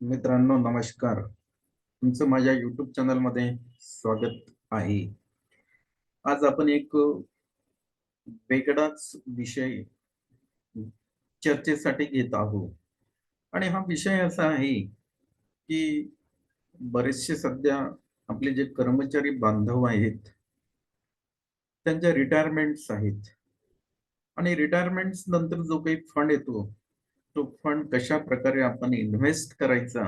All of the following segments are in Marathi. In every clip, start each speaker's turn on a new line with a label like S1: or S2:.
S1: मित्रांनो नमस्कार. तुमचं माझ्या युट्यूब चॅनलमध्ये स्वागत आहे. आज आपण एक वेगळाच विषय चर्चेसाठी घेत आहोत. आणि हा विषय असा आहे की बरेचसे सध्या आपले जे कर्मचारी बांधव आहेत त्यांच्या रिटायरमेंट्स आहेत. आणि रिटायरमेंट्स नंतर जो काही फंड येतो तो फंड कशा प्रकारे आपण इन्व्हेस्ट करायचा?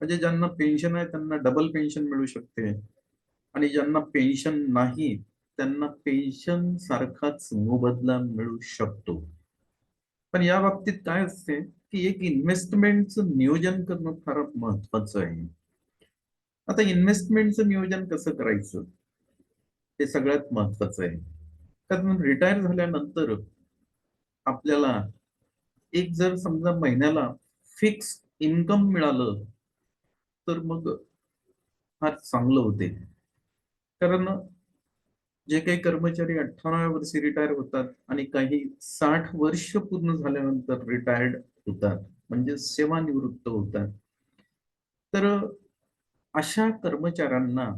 S1: म्हणजे ज्यांना पेन्शन आहे त्यांना डबल पेन्शन मिळू शकते. आणि ज्यांना पेन्शन नाही त्यांना पेन्शन सारखाच मोबदला मिळू शकतो. पण या बाबतीत काय असते की एक इन्व्हेस्टमेंटचं नियोजन करणं फार महत्वाचं आहे. आता इन्व्हेस्टमेंटचं नियोजन कसं करायचं? ते सगळ्यात महत्वाचं आहे. कारण रिटायर झाल्यानंतर आपल्याला एक जर समजा महिन्याला फिक्स इन्कम मिळालं तर मग फार चांगलं होते. कारण जे काही कर्मचारी अठ्ठावन्या वर्षी रिटायर होतात आणि काही साठ वर्ष पूर्ण झाल्यानंतर रिटायर्ड होतात म्हणजे सेवानिवृत्त होतात तर अशा कर्मचाऱ्यांना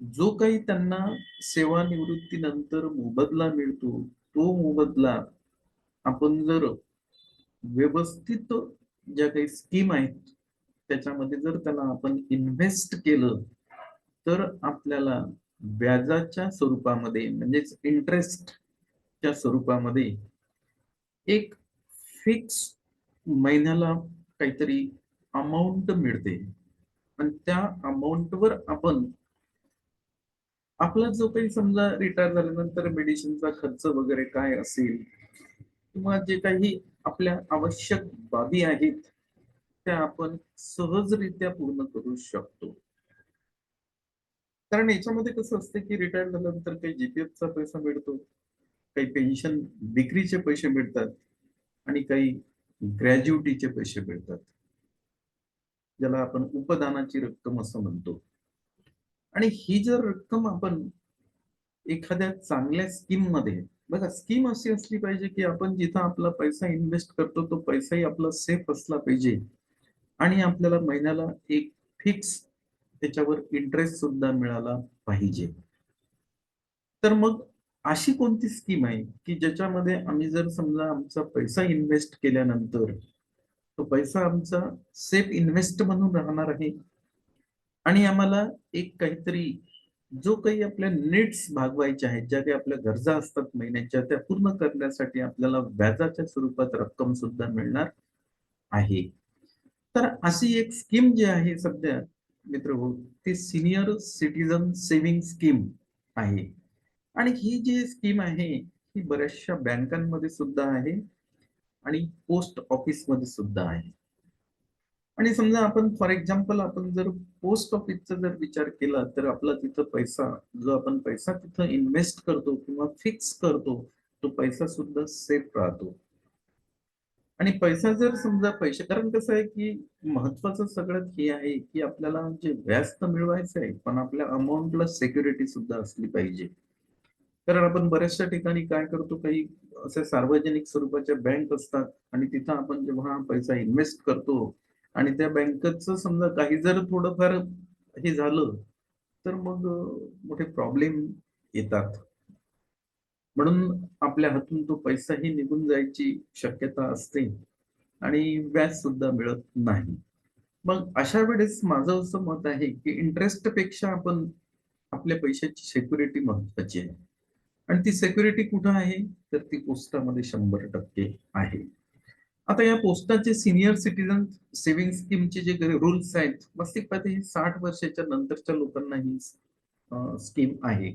S1: जो काही त्यांना सेवानिवृत्तीनंतर मोबदला मिळतो तो मोबदला आपण जर व्यवस्थित ज्या काही स्कीम आहेत त्याच्यामध्ये जर त्याला आपण इन्व्हेस्ट केलं तर आपल्याला व्याजाच्या स्वरूपामध्ये म्हणजेच इंटरेस्टच्या स्वरूपामध्ये एक फिक्स महिन्याला काहीतरी अमाऊंट मिळते. आणि त्या अमाऊंटवर आपण आपला जो काही समजा रिटायर झाल्यानंतर मेडिसिनचा खर्च वगैरे काय असेल किंवा जे काही आपल्या आवश्यक बाबी आहेत त्या आपण सहजरित्या पूर्ण करू शकतो. कारण याच्यामध्ये कसं असतं की रिटायर झाल्यानंतर काही जीपीएफचा पैसा मिळतो काही पेन्शन विक्रीचे पैसे मिळतात आणि काही ग्रॅज्युटीचे पैसे मिळतात. ज्याला आपण उपदानाची रक्कम असं म्हणतो. आणि ही जर रक्कम आपण एखाद्या चांगल्या स्कीममध्ये बघा स्कीम अशी असली पाहिजे की आपण जिथं आपला पैसा इन्व्हेस्ट करतो तो पैसाही आपला सेफ असला पाहिजे. आणि आपल्याला महिन्याला एक फिक्स त्याच्यावर इंटरेस्ट सुद्धा मिळाला पाहिजे. तर मग अशी कोणती स्कीम आहे की ज्याच्यामध्ये आम्ही जर समजा आमचा पैसा इन्व्हेस्ट केल्यानंतर तो पैसा आमचा सेफ इन्व्हेस्ट म्हणून राहणार आहे? आणि आम्हाला एक काहीतरी जो काही आपल्या नीड्स भागवायच्या आहेत ज्या काही आपल्या गरजा असतात महिन्याच्या त्या पूर्ण करण्यासाठी आपल्याला व्याजाच्या स्वरूपात रक्कम सुद्धा मिळणार आहे. तर अशी एक स्कीम जी आहे सध्या मित्र हो, ती सिनियर सिटीजन सेव्हिंग स्कीम आहे. आणि ही जी स्कीम आहे ही बऱ्याचशा बँकांमध्ये सुद्धा आहे आणि पोस्ट ऑफिसमध्ये सुद्धा आहे. आणि समजा आपण फॉर एक्झाम्पल आपण जर पोस्ट ऑफिसचा जर विचार केला तर आपला तिथं पैसा जो आपण पैसा तिथं इन्व्हेस्ट करतो किंवा फिक्स करतो तो पैसा सुद्धा सेफ राहतो. आणि पैसा जर समजा पैसे कारण कसं आहे की महत्वाचं सगळ्यात हे आहे की आपल्याला जे व्याज तर मिळवायचं आहे पण आपल्या अमाऊंटला सेक्युरिटी सुद्धा असली पाहिजे. कारण आपण बऱ्याचशा ठिकाणी काय करतो काही असे सार्वजनिक स्वरूपाच्या बँक असतात आणि तिथं आपण जेव्हा पैसा इन्व्हेस्ट करतो आणि त्या बँकेचं समजा काही जर थोडंफार हे झालं तर मग मोठे प्रॉब्लेम येतात. म्हणून आपल्या हातून तो पैसाही निघून जायची शक्यता असते आणि व्याज सुद्धा मिळत नाही. मग अशा वेळेस माझं असं मत आहे की इंटरेस्टपेक्षा आपण आपल्या पैशाची सेक्युरिटी महत्वाची आहे. आणि ती सेक्युरिटी कुठं आहे? तर ती पोस्टामध्ये शंभर टक्के आहे. आता या पोस्टाचे सिनियर सिटीजन सेव्हिंग स्कीमचे जे रूल्स आहेत मस्तिक पाहते साठ वर्षाच्या नंतरच्या लोकांना ही स्कीम आहे.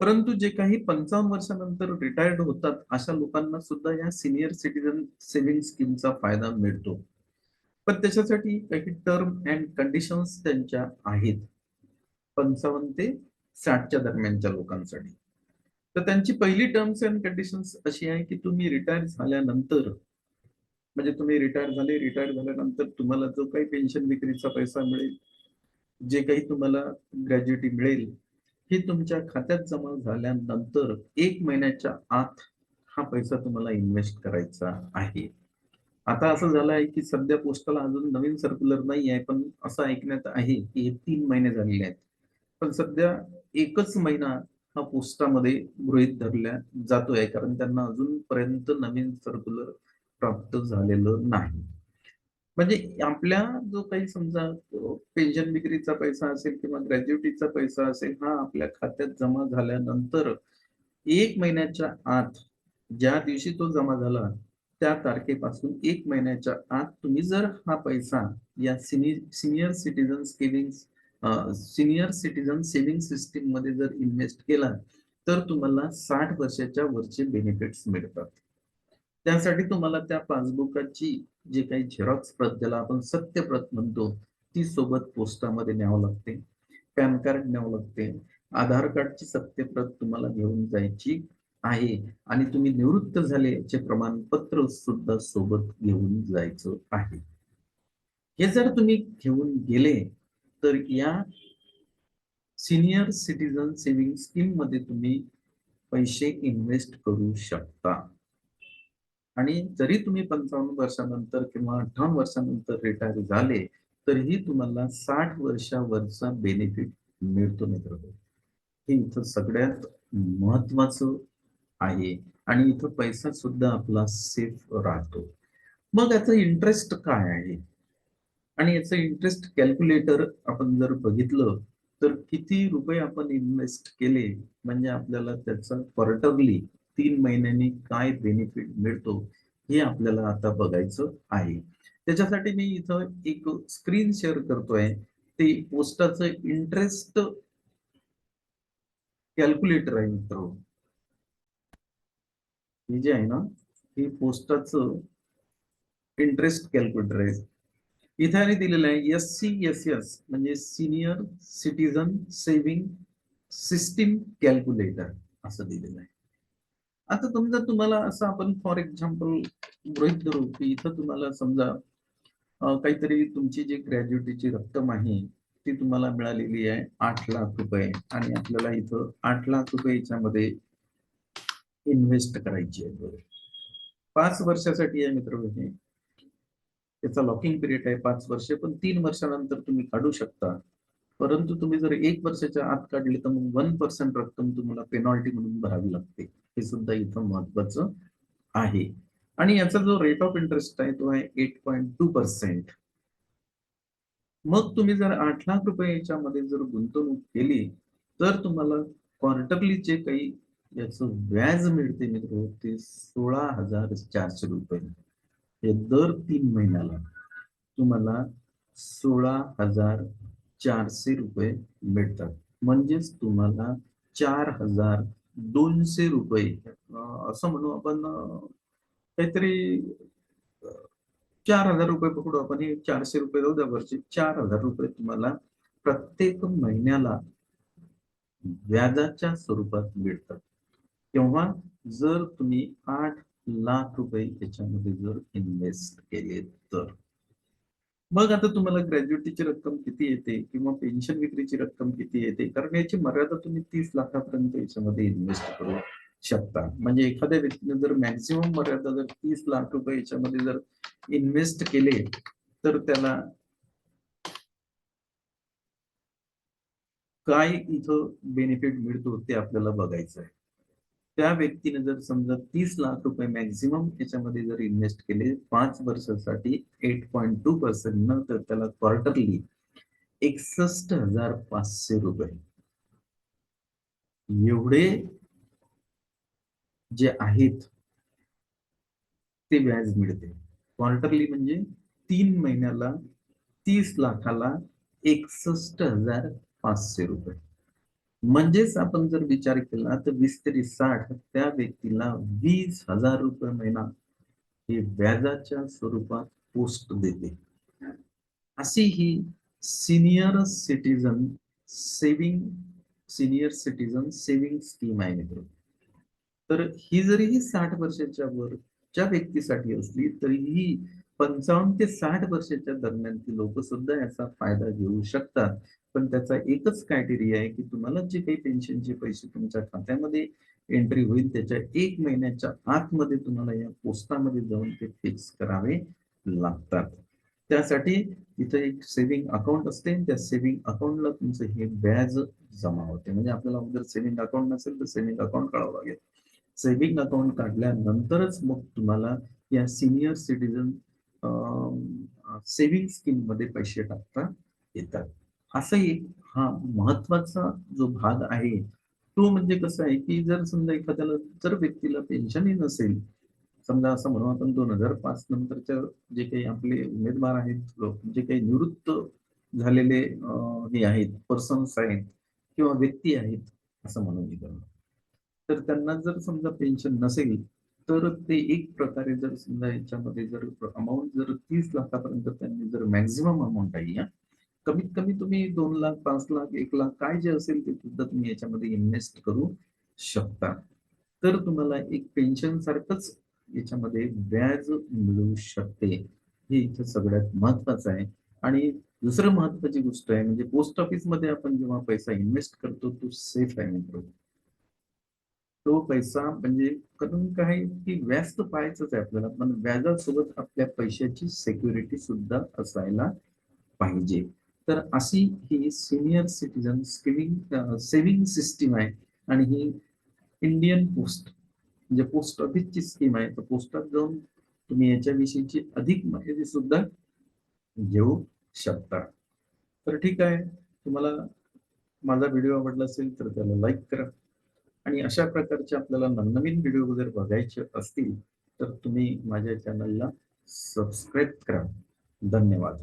S1: परंतु जे काही पंचावन्न वर्षानंतर रिटायर्ड होतात अशा लोकांना सुद्धा या सिनियर सिटीजन सेव्हिंग स्कीमचा फायदा मिळतो. पण त्याच्यासाठी काही टर्म अँड कंडिशन्स त्यांच्या आहेत. पंचावन्न ते साठच्या दरम्यानच्या लोकांसाठी. तर त्यांची पहिली टर्म्स अँड कंडिशन्स अशी आहे की तुम्ही रिटायर झाल्यानंतर म्हणजे तुम्ही रिटायर झाले रिटायर झाल्यानंतर तुम्हाला जो काही पेन्शन विक्रीचा पैसा मिळेल जे काही तुम्हाला ग्रॅज्युटी मिळेल हे तुमच्या खात्यात जमा झाल्यानंतर एक महिन्याच्या आत हा पैसा तुम्हाला इन्व्हेस्ट करायचा आहे. आता असं झालं आहे की सध्या पोस्टाला अजून नवीन सर्क्युलर नाही आहे पण असं ऐकण्यात आहे की हे तीन महिने झालेले आहेत. पण सध्या एकच महिना हा पोस्टामध्ये गृहित धरल्या जातोय कारण त्यांना अजूनपर्यंत नवीन सर्क्युलर प्राप्त झालेलं नाही. म्हणजे आपल्या जो काही समजा पेन्शन विक्रीचा पैसा असेल किंवा ग्रॅज्युटीचा पैसा असेल हा आपल्या खात्यात जमा झाल्यानंतर एक महिन्याच्या आत ज्या दिवशी तो जमा झाला त्या तारखेपासून एक महिन्याच्या आत तुम्ही जर हा पैसा या senior citizen saving senior citizen saving सिस्टीममध्ये जर इन्व्हेस्ट केला तर तुम्हाला साठ वर्षाच्या वरचे बेनिफिट्स मिळतात. त्यासाठी तुम्हाला त्या पासबुकाची जे काही झेरॉक्स प्रत ज्याला आपण सत्यप्रत म्हणतो ती सोबत पोस्टामध्ये न्यावं लागते. पॅन कार्ड न्यावं लागते. आधार कार्डची सत्यप्रत तुम्हाला घेऊन जायची आहे आणि तुम्ही निवृत्त झाले याचे प्रमाणपत्र सुद्धा सोबत घेऊन जायचं आहे. हे जर तुम्ही घेऊन गेले तर या सिनियर सिटीजन सेव्हिंग स्कीममध्ये तुम्ही पैसे इन्व्हेस्ट करू शकता. आणि जरी तुम्ही पंचावन्न वर्षानंतर किंवा अठ्ठावन्न वर्षानंतर रिटायर झाले तरीही तुम्हाला साठ वर्षावरचा बेनिफिट मिळतो मित्र. हे इथं सगळ्यात महत्वाचं आहे आणि इथं पैसा सुद्धा आपला सेफ राहतो. मग याचा इंटरेस्ट काय आहे? आणि याचं इंटरेस्ट कॅल्क्युलेटर आपण जर बघितलं तर किती रुपये आपण इन्व्हेस्ट केले म्हणजे आपल्याला त्याचा क्वार्टरली तीन महिन्यांनी काय बेनिफिट मिळतो हे आपल्याला आता बघायचं आहे. त्याच्यासाठी मी इथं एक स्क्रीन शेअर करतोय. ते पोस्टाचं इंटरेस्ट कॅल्क्युलेटर आहे मित्र. हे जे आहे ना हे पोस्टाचं इंटरेस्ट कॅल्क्युलेटर आहे. इथे आणि दिलेलं आहे एस सी एस एस म्हणजे senior citizen saving system calculator असं दिलेलं आहे. आता समजा तुम्हाला असं आपण फॉर एक्झाम्पल गृहित धरू की इथं तुम्हाला समजा काहीतरी तुमची जी ग्रॅज्युएटीची रक्कम आहे ती तुम्हाला मिळालेली आहे आठ लाख रुपये आणि आपल्याला इथं आठ लाख रुपये याच्यामध्ये इन्व्हेस्ट करायची आहे. पाच वर्षासाठी आहे मित्र त्याचा लॉकिंग पिरियड आहे पाच वर्ष पण तीन वर्षानंतर तुम्ही काढू शकता. परंतु तुम्ही जर एक वर्षाच्या आत काढले तर मग वन पर्सेंट रक्कम तुम्हाला पेनॉल्टी म्हणून भरावी लागते. हे सुद्धा इथं महत्वाचं आहे. आणि याचा जो रेट ऑफ इंटरेस्ट आहे तो आहे एट पॉईंट टू पर्सेंट मग तुम्ही जर आठ लाख रुपये याच्यामध्ये जर गुंतवणूक केली तर तुम्हाला क्वार्टरली जे काही याचं व्याज मिळते मित्र ते सोळा हजार चारशे रुपये. हे दर तीन महिन्याला तुम्हाला सोळा हजार चारशे रुपये मिळतात म्हणजेच तुम्हाला चार हजार दोनशे रुपये. असं म्हणू आपण काहीतरी चार हजार रुपये पकडू आपण. हे चारशे रुपये जाऊ द्या वर्षी चार हजार रुपये तुम्हाला प्रत्येक महिन्याला व्याजाच्या स्वरूपात मिळतात. तेव्हा जर तुम्ही आठ लाख रुपये याच्यामध्ये जर इन्व्हेस्ट केले तर. मग आता तुम्हाला ग्रॅज्युएटीची रक्कम किती येते किंवा पेन्शन विक्रीची रक्कम किती येते? कारण याची मर्यादा तुम्ही तीस लाखापर्यंत याच्यामध्ये इन्व्हेस्ट करू शकता. म्हणजे एखाद्या व्यक्तीने जर मॅक्झिमम मर्यादा जर तीस लाख रुपये याच्यामध्ये जर इन्व्हेस्ट केले तर त्याला काय इथं बेनिफिट मिळतो ते आपल्याला बघायचं आहे त्या व्यक्तीने जर समजा तीस लाख रुपये मॅक्झिमम याच्यामध्ये जर इन्व्हेस्ट केले पाच वर्षासाठी एट पॉईंट टू पर्सेंट न तर त्याला क्वार्टरली एकसष्ट हजार पाचशे रुपये. एवढे जे आहेत ते व्याज मिळते. क्वार्टरली म्हणजे तीन महिन्याला तीस लाखाला एकसष्ट हजार पाचशे रुपये. म्हणजेच आपण जर विचार केला तर वीस तरी साठ त्या व्यक्तीला वीस हजार रुपये महिना हे व्याजाच्या स्वरूपात पोस्ट देते. अशी ही senior citizen saving senior citizen saving scheme आहे मित्र. तर ही जरी ही साठ वर्षाच्या वरच्या व्यक्तीसाठी असली तरी ही पंचावन्न ते साठ वर्षाच्या दरम्यानची लोक सुद्धा याचा फायदा घेऊ शकतात. पण त्याचा एकच क्रायटेरिया आहे की तुम्हाला जे काही पेन्शनचे पैसे तुमच्या खात्यामध्ये एंट्री होईल त्याच्या एक महिन्याच्या आतमध्ये तुम्हाला या पोस्टामध्ये जाऊन ते फिक्स करावे लागतात. त्यासाठी इथं एक सेव्हिंग अकाउंट असते. त्या सेव्हिंग अकाउंटला तुमचं हे व्याज जमा होते. म्हणजे आपल्याला जर सेव्हिंग अकाउंट नसेल तर सेव्हिंग अकाउंट काढावं लागेल. सेव्हिंग अकाउंट काढल्यानंतरच मग तुम्हाला या सिनियर सिटीजन सेव्हिंग स्कीममध्ये पैसे टाकता येतात. असंही हा महत्त्वाचा जो भाग आहे तो म्हणजे कसं आहे की जर समजा एखाद्याला जर व्यक्तीला पेन्शनही नसेल समजा असं म्हणू आपण दोन हजार पाच नंतरच्या जे काही आपले उमेदवार आहेत लोक जे काही निवृत्त झालेले हे आहेत पर्सन्स आहेत किंवा व्यक्ती आहेत असं म्हणून मी तर त्यांना जर समजा पेन्शन नसेल तर ते एक प्रकारे जर समजा याच्यामध्ये जर अमाऊंट जर तीस लाखापर्यंत त्यांनी जर मॅक्झिमम अमाऊंट आहे या कमीत कमी तुम्ही दोन लाख पाच लाख एक लाख काय जे असेल ते सुद्धा तुम्ही याच्यामध्ये इन्व्हेस्ट करू शकता. तर तुम्हाला एक पेन्शन सारखंच याच्यामध्ये व्याज मिळू शकते. हे इथं सगळ्यात महत्वाचं आहे. आणि दुसरं महत्वाची गोष्ट आहे म्हणजे पोस्ट ऑफिसमध्ये आपण जेव्हा पैसा इन्व्हेस्ट करतो तो सेफ आहे मित्र तो पैसा म्हणजे करून काय की व्याज तर पाहायचंच आहे आपल्याला. पण व्याजासोबत आपल्या पैशाची सेक्युरिटी सुद्धा असायला पाहिजे. तर अशी ही senior citizen saving saving system आहे आणि ही इंडियन पोस्ट म्हणजे पोस्ट ऑफिसची स्कीम आहे. तर पोस्टात जाऊन तुम्ही याच्याविषयीची अधिक माहिती सुद्धा घेऊ शकता. तर ठीक आहे. तुम्हाला माझा व्हिडिओ आवडला असेल तर त्याला लाईक करा. आणि अशा प्रकारचे आपल्याला नवनवीन व्हिडिओ वगैरे बघायचे असतील तर तुम्ही माझ्या चॅनलला सबस्क्राईब करा. धन्यवाद.